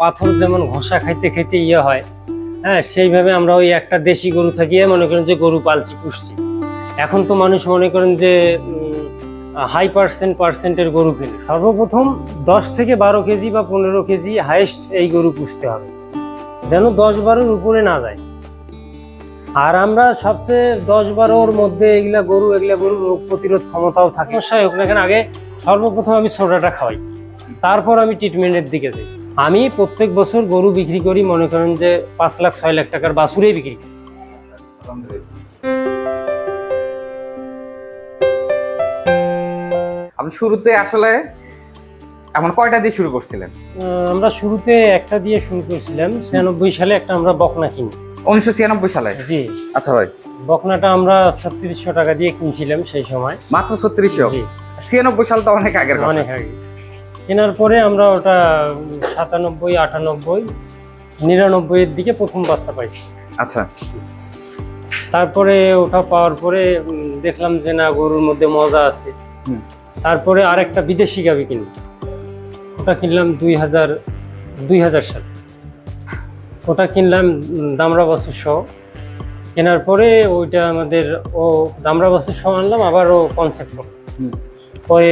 পাথর যেমন ঘষা খাইতে খাইতে ইয়ে হয় হ্যাঁ সেইভাবে আমরা ওই একটা দেশি গরু থাকিয়ে মনে করেন যে গরু পালছি, পুষছি। এখন তো মানুষ মনে করেন যে হাই পার্সেন্ট পার্সেন্টের গরু কিনে। সর্বপ্রথম দশ থেকে বারো কেজি বা পনেরো কেজি হাইয়েস্ট এই গরু পুষতে হবে, যেন দশ বারোর উপরে না যায়। আর আমরা সবচেয়ে দশ বারোর মধ্যে এগুলা গরু, এগুলা গরুর রোগ প্রতিরোধ ক্ষমতাও থাকে। সমস্যাই হোক না কেন, আগে সর্বপ্রথম আমি সোডাটা খাওয়াই, তারপর আমি ট্রিটমেন্টের দিকে যাই। আমি প্রত্যেক বছর গরু বিক্রি করি মনে করেন যে পাঁচ লাখ ছয় লাখ টাকার বাছুরেই বিক্রি করি। আপনি শুরুতে আসলে এমন কয়টা দিয়ে শুরু করছিলেন? আমরা শুরুতে একটা দিয়ে শুরু করেছিলাম ছিয়ানব্বই সালে একটা আমরা বকনা কিনি। উনিশশো ছিয়ানব্বই সালে? জি। আচ্ছা ভাই। বকনাটা আমরা ছত্রিশশো টাকা দিয়ে কিনছিলাম সেই সময়। মাত্র ছত্রিশশো? ছিয়ানব্বই সাল তো অনেক আগের অনেক আগে। কেনার পরে আমরা ওটা সাতানব্বই আটানব্বই নিরানব্বইয়ের দিকে প্রথম বাচ্চা পাইছি। আচ্ছা। তারপরে ওটা পাওয়ার পরে দেখলাম যে না গরুর মধ্যে মজা আছে। তারপরে আরেকটা বিদেশি গাবি কিনলাম। ওটা কিনলাম দুই হাজার দুই হাজার সাল। ওটা কিনলাম দামরা বছর সহ। কেনার পরে ওইটা আমাদের ও দামরা বছর সহ আনলাম আবার ও কনসেপ্ট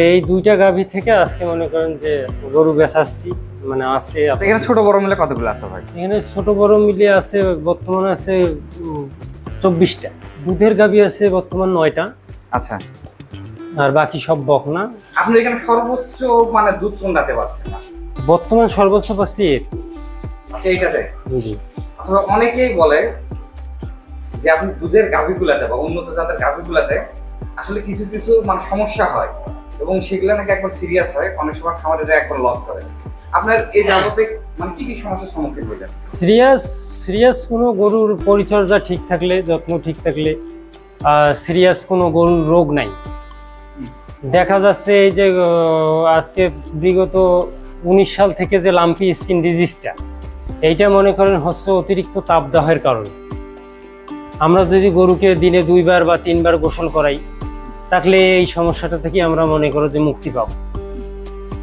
এই দুইটা গাভি থেকে আজকে মনে করেন যে গরু বেচাচ্ছি মানে আছে এখানে ছোট বড় মিলে কতগুলো আছে ভাই? এখানে ছোট বড় মিলে আছে বর্তমানে আছে চব্বিশটা। দুধের গাভি আছে বর্তমান নয়টা। আচ্ছা। আর বাকি সব বকনা। আপনি এখানে সর্বোচ্চ মানে দুধ কোন দাঁতে পাচ্ছেন? বর্তমান সর্বোচ্চ পাচ্ছি আচ্ছা এইটাতে? জি। আচ্ছা অনেকেই বলে যে আপনি দুধের গাভিগুলাতে বা উন্নত জাতের গাভিগুলাতে আসলে কিছু কিছু মানে সমস্যা হয়। এবং সেগুলো নাকি একবার সিরিয়াস হয় অনেক সময় খামারিরা একবার লস করে। আপনার এই যাবতে মানে কি কি সমস্যার সম্মুখীন হইলেন? সিরিয়াস সিরিয়াস কোনো গরুর পরিচর্যা ঠিক থাকলে যত্ন ঠিক থাকলে সিরিয়াস কোনো গরুর রোগ নাই। দেখা যাচ্ছে এই যে আজকে বিগত উনিশ সাল থেকে যে লাম্পি স্কিন ডিজিজটা এইটা মনে করেন হচ্ছে অতিরিক্ত তাপদাহের কারণে। আমরা যদি গরুকে দিনে দুইবার বা তিনবার গোসল করাই তাহলে এই সমস্যাটা থেকে আমরা মনে করো যে মুক্তি পাব।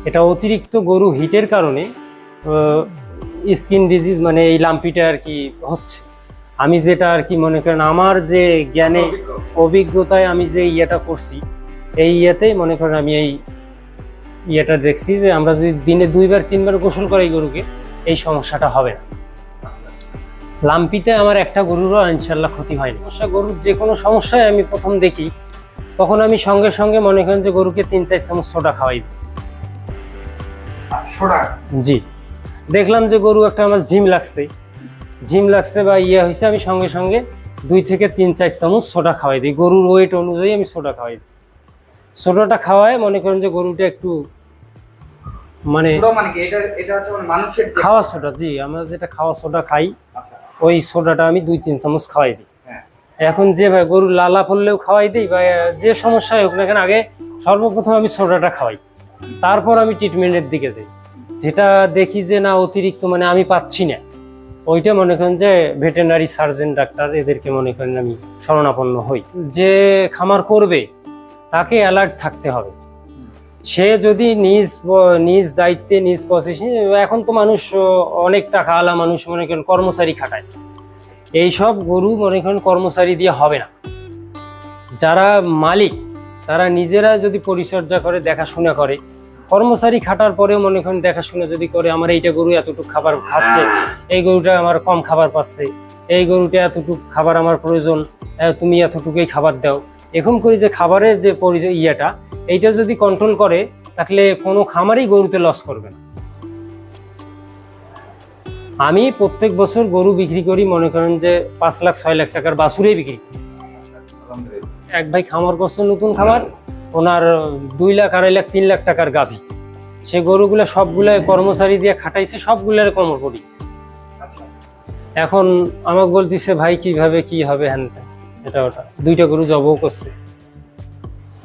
এটা অতিরিক্ত গরু হিটের কারণে স্কিন ডিজিজ মানে এই লাম্পিটা আর কি হচ্ছে। আমি যেটা আর কি মনে করেন, আমার যে জ্ঞানে অভিজ্ঞতায় আমি যে ইয়েটা করছি, এই ইয়েতেই মনে করেন আমি এই ইয়েটা দেখছি যে আমরা যদি দিনে দুইবার, তিনবার গোসল করাই গরুকে, এই সমস্যাটা হবে না। লাম্পিতে আমার একটা গরুরও ইনশাল্লাহ ক্ষতি হয় না। গরুর যে কোনো সমস্যায় আমি প্রথম দেখি তখন আমি সঙ্গে সঙ্গে মনে করেন যে গরুকে তিন চার চামচ সোডা খাওয়াই। দিই আচ্ছা জি। দেখলাম যে গরু একটা আমার ঝিম লাগছে। ঝিম লাগছে বা ইয়ে হয়েছে আমি সঙ্গে সঙ্গে দুই থেকে তিন চার চামচ সোডা খাওয়াই দিই। গরুর ওয়েট অনুযায়ী আমি সোডা খাওয়াই দিই। সোডাটা খাওয়ায় মনে করেন যে গরুটা একটু মানে মানে মানে খাওয়া সোডা জি। আমরা যেটা খাওয়া সোডা খাই আচ্ছা। ওই সোডাটা আমি দুই তিন চামচ খাওয়াই দিই। এখন যে ভাই গরু লালা পড়লেও খাওয়াই দিই বা যে সমস্যাই হোক না কেন, আগে সর্বপ্রথম আমি সোডাটা খাওয়াই। তারপর আমি ট্রিটমেন্টের দিকে যাই। যেটা দেখি যে না, অতিরিক্ত মানে আমি পাচ্ছি না। ওইটা মনে করেন যে ভেটেনারি সার্জন ডাক্তার এদেরকে মনে করেন আমি শরণাপন্ন হই। যে খামার করবে, তাকে অ্যালার্ট থাকতে হবে। সে যদি নিজ নিজ দায়িত্বে, নিজ পজিশন এখন তো মানুষ অনেক টাকা আলা মানুষ মনে করেন কর্মচারী খাটায়। এইসব গরু মনে করেন কর্মচারী দিয়ে হবে না। যারা মালিক, তারা নিজেরা যদি পরিচর্যা করে, দেখাশোনা করে, কর্মচারী খাটার পরেও মনে করেন দেখাশোনা যদি করে, আমার এইটা গরু এতটুকু খাবার খাচ্ছে, এই গরুটা আমার কম খাবার পাচ্ছে, এই গরুটা এতটুকু খাবার আমার প্রয়োজন তুমি এতটুকুই খাবার দাও। এরকম করে যে খাবারের যে পরি- ইয়েটা, এইটা যদি কন্ট্রোল করে, তাহলে কোনো খামারই গরুতে লস করবে না। আমি প্রত্যেক বছর গরু বিক্রি করি, মনে করেন যে পাঁচ লাখ, ছয় লাখ টাকার বাছুরেই বিক্রি এক ভাই খামার করছে নতুন খামার, ওনার দুই লাখ, আড়াই লাখ, তিন লাখ টাকার গাভী। সে গরুগুলো সবগুলো কর্মচারী দিয়ে খাটাইছে, সবগুলোর কমর করি এখন আমাকে বলতেছে, ভাই, কীভাবে, কি হবে হ্যান এটা ওটা। দুইটা গরু জবও করছে।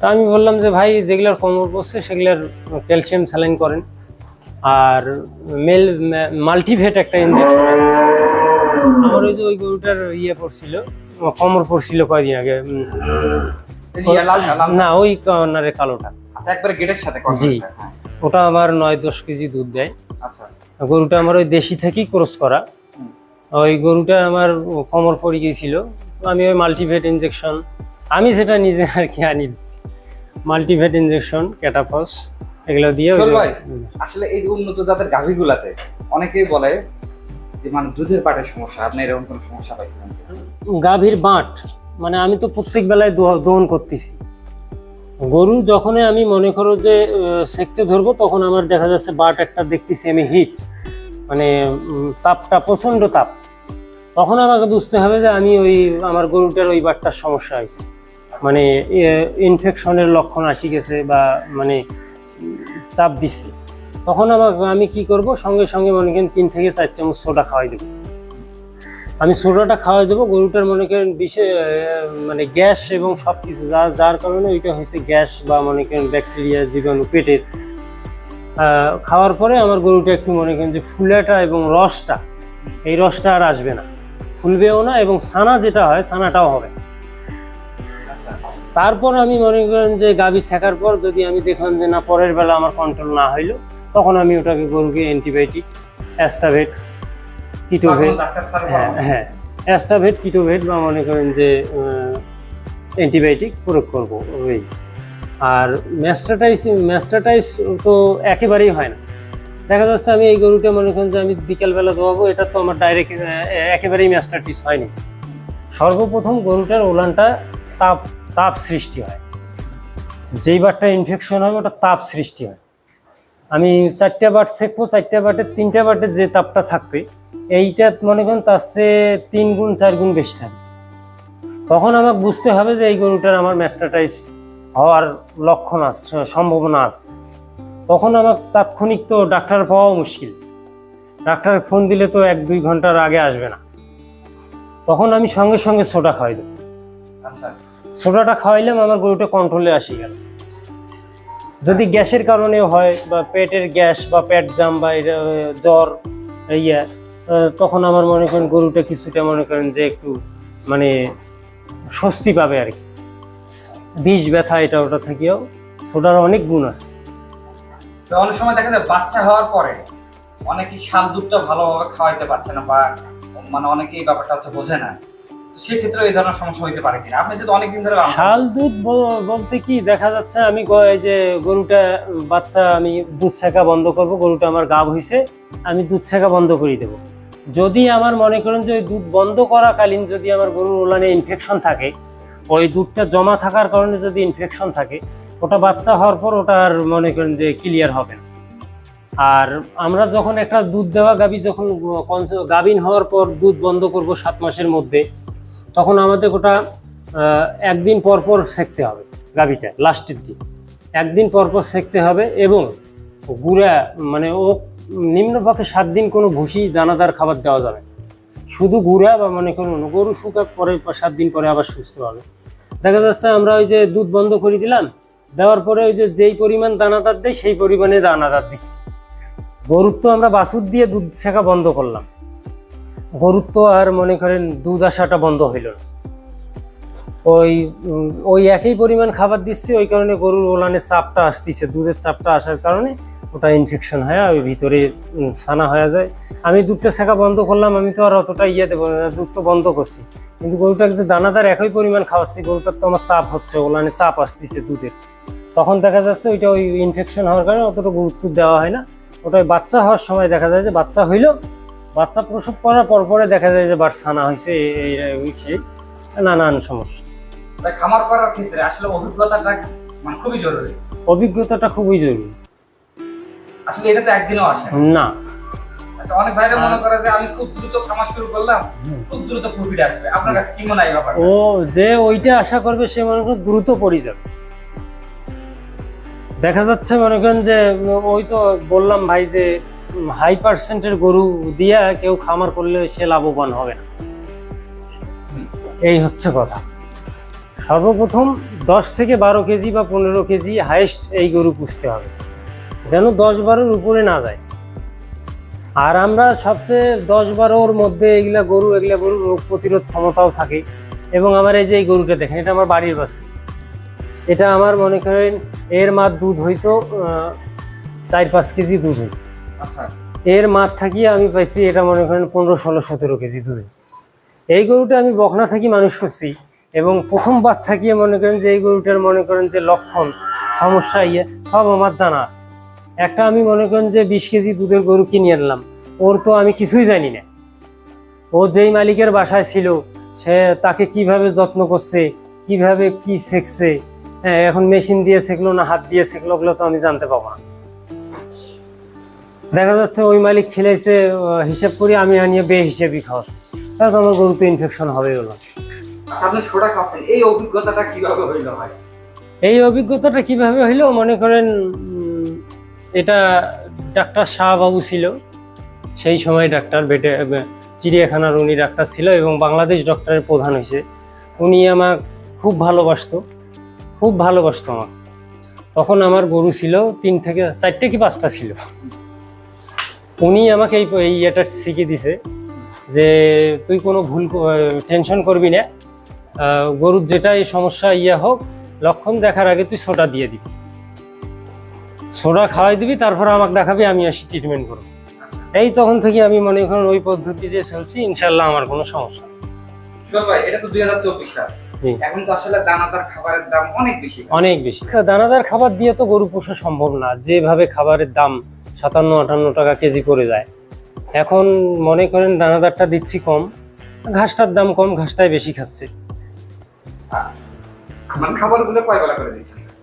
তা আমি বললাম যে, ভাই, যেগুলার কোমর করছে সেগুলার ক্যালসিয়াম স্যালাইন করেন। আর মেল মাল্টিভেট একটা ইঞ্জেকশন আমার ওই যে ওই গরুটার ইয়ে পড়ছিল কোমর পড়ছিল কয়দিন আগে না ওই কর্নারে কালোটা। আচ্ছা একবারে গেটের সাথে জি। হ্যাঁ। ওটা আমার নয় দশ কেজি দুধ দেয়। আচ্ছা। গরুটা আমার ওই দেশি থেকেই ক্রস করা। ওই গরুটা আমার কোমর পড়ে গিয়েছিল। আমি ওই মাল্টিভেট ইনজেকশন আমি সেটা নিজে আর কি আনি মাল্টিভেট ইনজেকশন ক্যাটাফস এগুলো দিয়ে ভাই আসলে এই উন্নত জাতের গাভীগুলাতে অনেকেই বলে যে মানে দুধের পাটের সমস্যা আপনি এরকম কোনো সমস্যা পাইছিলেন? গাভীর বাঁট মানে আমি তো প্রত্যেক বেলায় দোহ- দহন করতেছি। গরু যখনই আমি মনে করো যে সেকতে ধরবো তখন আমার দেখা যাচ্ছে বাট একটা দেখতেছি আমি হিট। মানে তাপটা প্রচণ্ড তাপ। তখন আমাকে বুঝতে হবে যে আমি ওই আমার গরুটার ওই বাটটার সমস্যা হয়েছে। মানে ইনফেকশনের লক্ষণ আসি গেছে বা মানে চাপ দিছে। তখন আমাকে আমি কি করব? সঙ্গে সঙ্গে মনে করেন তিন থেকে চার চামচ সোডা খাওয়াই দেবো। আমি সোডাটা খাওয়াই দেবো গরুটার মনে করেন বিশে আহ, মানে গ্যাস এবং সব কিছু যার যার কারণে ওইটা হয়েছে গ্যাস বা মনে করেন ব্যাকটেরিয়া জীবাণু পেটের। খাওয়ার পরে আমার গরুটা একটু মনে করেন যে ফুলাটা এবং রসটা এই রসটা আর আসবে না। ফুলবেও না এবং ছানা যেটা হয় ছানাটাও হবে না। তারপর আমি মনে করেন যে গাভী শেখার পর যদি আমি দেখলাম যে না পরের বেলা আমার কন্ট্রোল না হইল তখন আমি ওটাকে গরুকে অ্যান্টিবায়োটিক অ্যাস্টাভেট কিটোভেট হ্যাঁ হ্যাঁ অ্যাস্টাভেট কিটোভেট বা মনে করেন যে অ্যান্টিবায়োটিক প্রয়োগ করব ওই আর ম্যাস্টাটাইস ম্যাস্টাটাইস তো একেবারেই হয় না। দেখা যাচ্ছে আমি এই গরুটা মনে করেন যে আমি বিকালবেলা দোয়াবো এটা তো আমার ডাইরেক্ট একেবারেই ম্যাস্টাটিস হয়নি। সর্বপ্রথম গরুটার ওলানটা তাপ তাপ সৃষ্টি হয়। যেই বারটা ইনফেকশন হবে ওটা তাপ সৃষ্টি হয়। আমি চারটে বাট সেকবো, চারটে বাটের তিনটে বাটের যে তাপটা থাকবে, এইটা মনে করেন তার চেয়ে তিন গুণ, চার গুণ বেশি থাকে তখন আমাকে বুঝতে হবে যে এই গরুটার আমার ম্যাস্টাটাইজ হওয়ার লক্ষণ আছে সম্ভাবনা আছে। তখন আমার তাৎক্ষণিক তো ডাক্তার পাওয়াও মুশকিল। ডাক্তার ফোন দিলে তো এক, দুই ঘণ্টার আগে আসবে না। তখন আমি সঙ্গে সঙ্গে সোডা খাওয়াই দেবো। আচ্ছা। সোডাটা খাওয়াইলাম, আমার গরুটা কন্ট্রোলে আসি গেল। যদি গ্যাসের কারণে হয় বা পেটের গ্যাস বা পেট জাম বা জ্বর, ইয়া তখন আমার মনে করেন গরুটা কিছুটা মনে করেন যে একটু মানে স্বস্তি পাবে আর কি। বিষ ব্যথা এটা ওটা থেকেও সোডার অনেক গুণ আছে। অনেক সময় দেখা যায় বাচ্চা হওয়ার পরে অনেকেই শাল দুধটা ভালোভাবে খাওয়াইতে পারছে না বা মানে অনেকেই ব্যাপারটা হচ্ছে বোঝে না। সেক্ষেত্রে এই ধরনের সমস্যা হইতে পারে কিনা? আপনি যদি অনেকদিন ধরে শাল দুধ বলতে কি দেখা যাচ্ছে আমি এই যে গরুটা বাচ্চা আমি দুধ ছেঁকা বন্ধ করব গরুটা আমার গাব হইছে আমি দুধ ছেঁকা বন্ধ করে দেব। যদি আমার মনে করেন যে ওই দুধ বন্ধ করাকালীন যদি আমার গরুর ওলানে ইনফেকশন থাকে ওই দুধটা জমা থাকার কারণে যদি ইনফেকশন থাকে ওটা বাচ্চা হওয়ার পর ওটা আর মনে করেন যে ক্লিয়ার হবে না। আর আমরা যখন একটা দুধ দেওয়া গাবি যখন গাভিন হওয়ার পর দুধ বন্ধ করব সাত মাসের মধ্যে তখন আমাদের ওটা একদিন পর পর সেকতে হবে গাভিটা, লাস্টের দিন। একদিন পরপর পর সেকতে হবে এবং গুঁড়া মানে ও নিম্নপক্ষে সাত দিন কোনো ভুসি, দানাদার খাবার দেওয়া যাবে। শুধু গুঁড়া বা মনে করুন গরু শুকার পরে সাত দিন পরে আবার সুস্থ হবে। দেখা যাচ্ছে আমরা ওই যে দুধ বন্ধ করে দিলাম, দেওয়ার পরে ওই যে যেই পরিমাণ দানাদার দেয়, সেই পরিমাণে দানাদার দিচ্ছি। গরুর তো আমরা বাছুর দিয়ে দুধ শেখা বন্ধ করলাম। গরুর তো আর মনে করেন দুধ আসাটা বন্ধ হইল না। ওই ওই একই পরিমাণ খাবার দিচ্ছি, ওই কারণে গরুর ওলানের চাপটা আসতেছে, দুধের চাপটা আসার কারণে ওটা ইনফেকশন হয়, ওই ভিতরে ছানা হয়ে যায়। আমি দুধটা শেখা বন্ধ করলাম, আমি তো আর অতটা ইয়ে দেবো না, দুধ তো বন্ধ করছি। কিন্তু গরুটাকে যে দানাদার একই পরিমাণ খাওয়াচ্ছি, গরুটার তো আমার চাপ হচ্ছে, ওলানে চাপ আসতেছে দুধের। তখন দেখা যাচ্ছে ওইটা ওই ইনফেকশন হওয়ার কারণে অতটা গুরুত্ব দেওয়া হয় না। ওটা বাচ্চা হওয়ার সময় দেখা যায় যে বাচ্চা হইল বাচ্চা প্রসব করার পর পরে দেখা যায় যে বাট ছানা হয়েছে এই সেই নানান সমস্যা। খামার করার ক্ষেত্রে আসলে অভিজ্ঞতাটা মানে খুবই জরুরি। অভিজ্ঞতাটা খুবই জরুরি। আসলে এটা তো একদিনও আসে না। আচ্ছা অনেক ভাইরা মনে করে যে আমি খুব দ্রুত খামার শুরু করলাম খুব দ্রুত প্রফিট আসবে। আপনার কাছে কি মনে হয় ও যে ওইটা আশা করবে সে মনে দ্রুত পড়ে যাবে। দেখা যাচ্ছে মনে করেন যে ওই তো বললাম ভাই যে হাই পার্সেন্টের গরু দিয়া কেউ খামার করলে সে লাভবান হবে না। এই হচ্ছে কথা। সর্বপ্রথম দশ থেকে বারো কেজি বা পনেরো কেজি হাইস্ট এই গরু পুষতে হবে, যেন দশ বারোর উপরে না যায়। আর আমরা সবচেয়ে দশ বারোর মধ্যে এগুলা গরু এগুলা গরু রোগ প্রতিরোধ ক্ষমতাও থাকে। এবং আমার এই যে এই গরুটা দেখেন, এটা আমার বাড়ির বাস্তু এটা আমার মনে করেন এর মার দুধ হইতো চার পাঁচ কেজি দুধ হইতো। এর মাঠ থাকিয়ে আমি পাইছি এটা মনে করেন পনেরো, ষোলো, সতেরো কেজি দুধে এই গরুটা আমি বকনা থাকি মানুষ করছি এবং প্রথমবার থাকিয়ে মনে করেন যে এই গরুটার মনে করেন যে লক্ষণ, সমস্যা ইয়ে সব আমার জানা আছে। একটা আমি মনে করেন যে বিশ কেজি দুধের গরু কিনে আনলাম, ওর তো আমি কিছুই জানি না। ও যেই মালিকের বাসায় ছিল, সে তাকে কীভাবে যত্ন করছে, কীভাবে কি শেখছে হ্যাঁ এখন মেশিন দিয়ে শেখলো না, হাত দিয়ে শেখলো, ওগুলো তো আমি জানতে পাবো না। দেখা যাচ্ছে ওই মালিক খেলেছে আহ, হিসেব করি আমি আনিয়ে বে হিসেবেই খাওয়াচ্ছি। তাহলে তো আমার গরুতে ইনফেকশন হবে হলো। আপনি সোডা খাচ্ছেন এই অভিজ্ঞতাটা কীভাবে হইল এই অভিজ্ঞতাটা কীভাবে হইল? মনে করেন এটা ডাক্তার শাহবাবু ছিল। সেই সময় ডাক্তার বেটে চিড়িয়াখানার উনি ডাক্তার ছিল এবং বাংলাদেশ ডক্টরের প্রধান হয়েছে উনি আমার খুব ভালোবাসতো খুব ভালোবাসতো আমার তখন আমার গরু ছিল তিন থেকে চারটে কি পাঁচটা ছিল। উনি আমাকে এই এই ইয়েটা শিখিয়ে দিছে যে তুই কোনো ভুল টেনশন করবি না। গরুর যেটা এই সমস্যা ইয়ে হোক লক্ষণ দেখার আগে তুই সোডা দিয়ে দিবি। সোডা খাওয়াই দিবি তারপর আমাকে দেখাবি আমি আসি ট্রিটমেন্ট করব। এই তখন থেকে আমি মনে করেন ওই পদ্ধতি দিয়ে চলছি ইনশাল্লাহ আমার কোনো সমস্যা নেই। সোহেল ভাই এটা তো দুই হাজার চব্বিশ সাল। এখন তো আসলে দানাদার খাবারের দাম অনেক বেশি। অনেক বেশি। দানাদার খাবার দিয়ে তো গরু পোষা সম্ভব না। যেভাবে খাবারের দাম সাতান্ন আটান্ন টাকা কেজি পড়ে যায়। এখন মনে করেন দানাদারটা দিচ্ছি কম ঘাসটার দাম কম ঘাসটাই বেশি খাচ্ছে।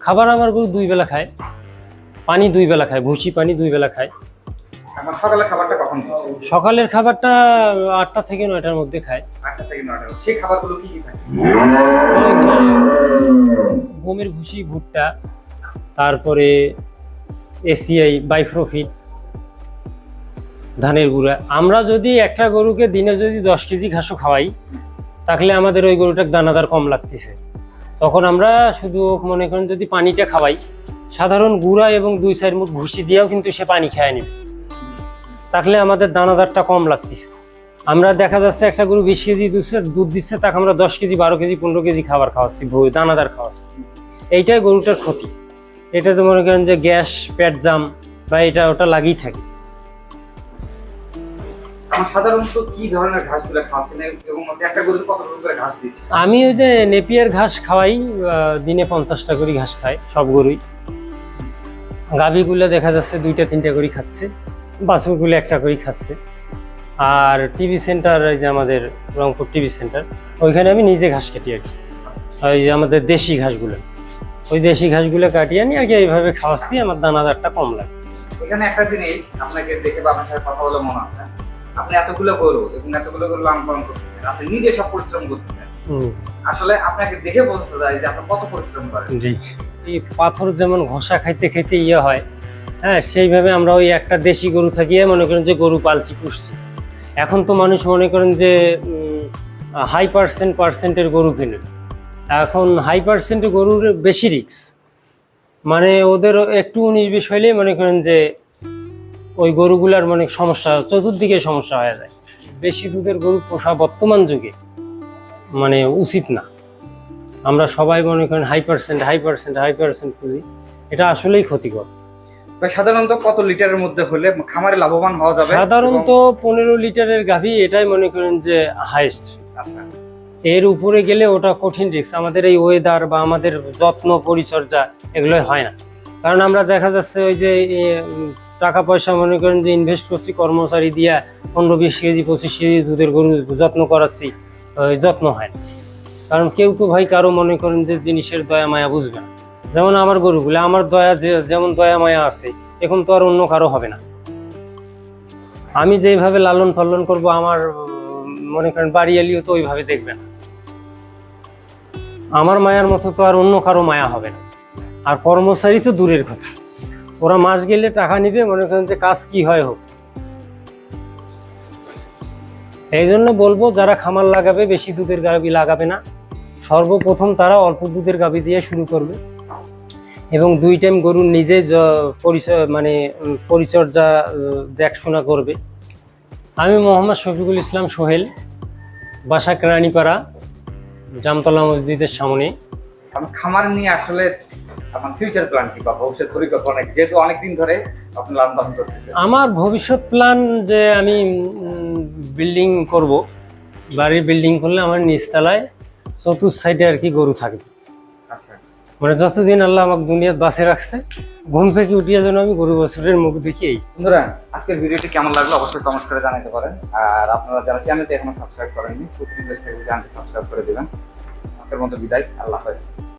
খাবার আমার গরু দুই বেলা খায় পানি দুই বেলা খায় ভুসি পানি দুই বেলা খায়। আমার খাবারটা কখন সকালের খাবারটা আটটা থেকে নয়টার মধ্যে খায়। আটটা থেকে নয়টা সেই খাবারগুলো কি কি থাকে? গমের ভুসি ভুট্টা তারপরে এসিআই বাইফ্রোফিট ধানের গুঁড়া। আমরা যদি একটা গরুকে দিনে যদি দশ কেজি ঘাসও খাওয়াই, তাহলে আমাদের ওই গরুটার দানাদার কম লাগতেছে। তখন আমরা শুধু মনে করেন যদি পানিটা খাওয়াই, সাধারণ গুঁড়া এবং দুই চার মুঠ ভুসি দিয়েও কিন্তু সে পানি খেয়ে নেবে। তাহলে আমাদের দানাদারটা কম লাগতেছে। আমরা দেখা যাচ্ছে একটা গরু বিশ কেজি দিচ্ছে দুধ দিচ্ছে, তাকে আমরা দশ কেজি, বারো কেজি, পনেরো কেজি খাবার খাওয়াচ্ছি, দানাদার খাওয়াচ্ছি। এইটাই গরুটার ক্ষতি। এটাতে মনে করেন যে গ্যাস প্যাট জাম বা এটা ওটা লাগেই থাকে। সাধারণত কি ধরনের ঘাসগুলো খাওয়াচ্ছেন? এবং একটা গরুতে কত করে ঘাস দিচ্ছে আমি ওই যে নেপিয়ার ঘাস খাওয়াই দিনে পঞ্চাশটা করে ঘাস খাই সব গরুই। গাভীগুলো দেখা যাচ্ছে দুইটা তিনটা করে খাচ্ছে বাছুরগুলো একটা করেই খাচ্ছে। আর টিভি সেন্টার এই যে আমাদের রংপুর টিভি সেন্টার ওইখানে আমি নিজে ঘাস কাটি আর কি। ওই যে আমাদের দেশি ঘাসগুলো। ওই দেশি ঘাসগুলো কাটিয়ে নিয়ে আর কি এইভাবে খাওয়াচ্ছি আমার দানাদারটা কম লাগে। এখানে একটা জিনিস আপনাকে দেখে বা আপনার সাথে কথা বলে মনে হচ্ছে আপনি এতগুলো গরু এবং এতগুলো গরু লালন পালন করতেছেন আপনি নিজে সব পরিশ্রম করতেছেন। আসলে আপনাকে দেখে বোঝা যায় যে আপনি কত পরিশ্রম করেন। জি। এই পাথর যেমন ঘষা খাইতে খাইতে ইয়ে হয় হ্যাঁ সেইভাবে আমরা ওই একটা দেশি গরু থাকিয়ে মনে করেন যে গরু পালছি পুষছি। এখন তো মানুষ মনে করেন যে হাই পার্সেন্ট পার্সেন্টের গরু কিনে। এখন হাই পার্সেন্টের গরুর বেশি রিক্স মানে ওদের একটু উনিশ বিশ হইলে মনে করেন যে ওই গরুগুলার মানে সমস্যা চতুর্দিকে সমস্যা হয়ে যায়। বেশি দুধের গরু পোষা বর্তমান যুগে মানে উচিত না। আমরা সবাই মনে করেন high percent high percent high percent খুঁজি। এটা আসলেই ক্ষতিকর। সাধারণত কত লিটারের মধ্যে হলে খামারে লাভবান হওয়া যাবে? সাধারণত পনেরো লিটারের গাভী এটাই মনে করেন যে হাইস্ট আচ্ছা। এর উপরে গেলে ওটা কঠিন রিস্ক আমাদের এই ওয়েদার বা আমাদের যত্ন, পরিচর্যা এগুলো হয় না। কারণ আমরা দেখা যাচ্ছে ওই যে টাকা পয়সা মনে করেন যে ইনভেস্ট করছি, কর্মচারী দিয়ে পনেরো বিশ কেজি, পঁচিশ কেজি দুধের গরু যত্ন করাচ্ছি যত্ন হয় না। কারণ কেউ তো ভাই কারও মনে করেন যে জিনিসের দয়া, মায়া বুঝবে না। যেমন আমার গরুগুলো, আমার দয়া যে, যেমন দয়া, মায়া আছে, এখন তো আর অন্য কারও হবে না। আমি যেভাবে লালন পালন করব, আমার মনে করেন বাড়ি এলিও তো ওইভাবে দেখবে না। আমার মায়ার মতো তো আর অন্য কারও মায়া হবে না। আর কর্মচারী তো দূরের কথা। ওরা মাস গেলে টাকা নিবে, মনে করেন যে কাজ কি হয় হোক। এই জন্য বলব, যারা খামার লাগাবে, বেশি দুধের গাভি লাগাবে না। সর্বপ্রথম তারা অল্প দুধের গাভি দিয়ে শুরু করবে। এবং দুই টাইম গরুর নিজে পরিচয় মানে পরিচর্যা দেখশোনা করবে। আমি মোহাম্মদ শফিকুল ইসলাম সোহেল, বাসা কেরানীপাড়া। জামতলা মসজিদের সামনে। খামার নিয়ে আসলে আমার ফিউচার প্ল্যান কি বা ভবিষ্যৎ পরিকল্পনা কি? যেহেতু অনেকদিন ধরে আপনি লালন পালন করতেছেন। আমার ভবিষ্যৎ প্ল্যান যে আমি বিল্ডিং করব বাড়ির বিল্ডিং করলে আমার নিচতলায় চতুর্থ সাইডে আর কি গরু থাকবে। আচ্ছা। মানে যতদিন আল্লাহ আমাকে দুনিয়াত বাঁচে রাখছে ঘুম থেকে উঠিয়ে যেন আমি গরু বছরের মুখ দেখি এই। বন্ধুরা, আজকের ভিডিওটি কেমন লাগল অবশ্যই কমেন্ট করে জানাতে পারেন। আর আপনারা যারা চ্যানেলটি এখনও সাবস্ক্রাইব করেননি, প্রতিদিন থেকে জানতে সাবস্ক্রাইব করে দেবেন। আজকের মতো বিদায়, আল্লাহ হাফেজ।